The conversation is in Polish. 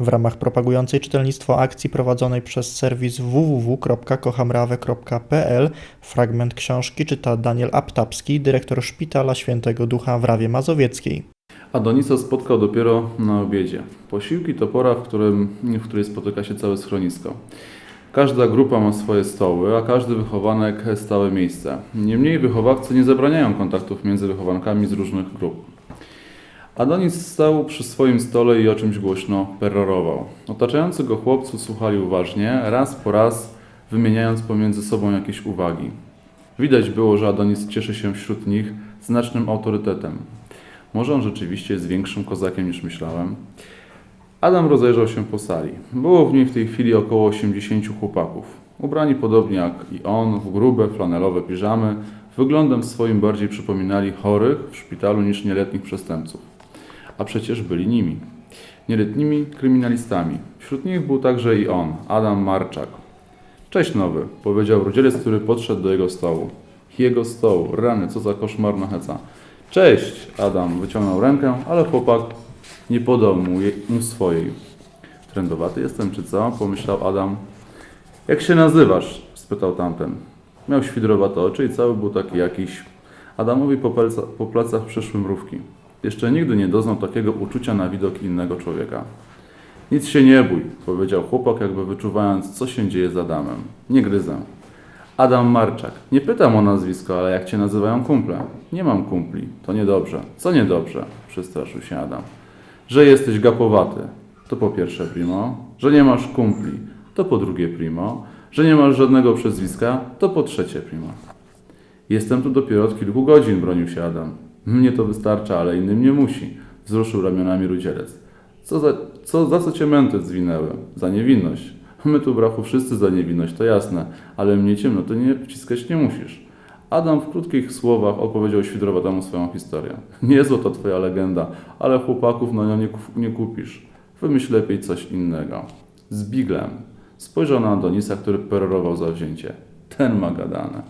W ramach propagującej czytelnictwo akcji prowadzonej przez serwis www.kochamrawę.pl fragment książki czyta Daniel Aptapski, dyrektor Szpitala Świętego Ducha w Rawie Mazowieckiej. Adonisa spotkał dopiero na obiedzie. Posiłki to pora, w, którym, w której spotyka się całe schronisko. Każda grupa ma swoje stoły, a każdy wychowanek stałe miejsce. Niemniej wychowawcy nie zabraniają kontaktów między wychowankami z różnych grup. Adonis stał przy swoim stole i o czymś głośno perorował. Otaczający go chłopcy słuchali uważnie, raz po raz wymieniając pomiędzy sobą jakieś uwagi. Widać było, że Adonis cieszy się wśród nich znacznym autorytetem. Może on rzeczywiście jest większym kozakiem niż myślałem. Adam rozejrzał się po sali. Było w niej w tej chwili około 80 chłopaków. Ubrani podobnie jak i on, w grube, flanelowe piżamy, wyglądem swoim bardziej przypominali chorych w szpitalu niż nieletnich przestępców. A przecież byli nimi. Nieletnimi kryminalistami. Wśród nich był także i on, Adam Marczak. Cześć nowy, powiedział rudzielec, który podszedł do jego stołu. Jego stołu, rany, co za koszmarna heca. Cześć, Adam wyciągnął rękę, ale chłopak nie podał mu, je, mu swojej. Trendowaty jestem, czy co? Pomyślał Adam. Jak się nazywasz? spytał tamten. Miał świdrowate oczy i cały był taki jakiś. Adamowi po, po plecach przyszły mrówki. Jeszcze nigdy nie doznał takiego uczucia na widok innego człowieka. Nic się nie bój, powiedział chłopak, jakby wyczuwając, co się dzieje z Adamem. Nie gryzę. Adam Marczak. Nie pytam o nazwisko, ale jak cię nazywają kumple? Nie mam kumpli. To niedobrze. Co niedobrze? Przestraszył się Adam. Że jesteś gapowaty. To po pierwsze primo. Że nie masz kumpli. To po drugie primo. Że nie masz żadnego przezwiska. To po trzecie primo. Jestem tu dopiero od kilku godzin, bronił się Adam. Mnie to wystarcza, ale innym nie musi. Wzruszył ramionami rudzielec. Co za, co, za co cię męty zwinęły? Za niewinność. My tu, brachu, wszyscy za niewinność, to jasne, ale mnie ciemno, to nie wciskać nie musisz. Adam w krótkich słowach opowiedział Świdrowatemu swoją historię. Niezła to twoja legenda, ale chłopaków na nią nie, nie kupisz. Wymyśl lepiej coś innego. Z biglem. Spojrzał na Adonisa, który perorował zawzięcie. Ten ma gadane.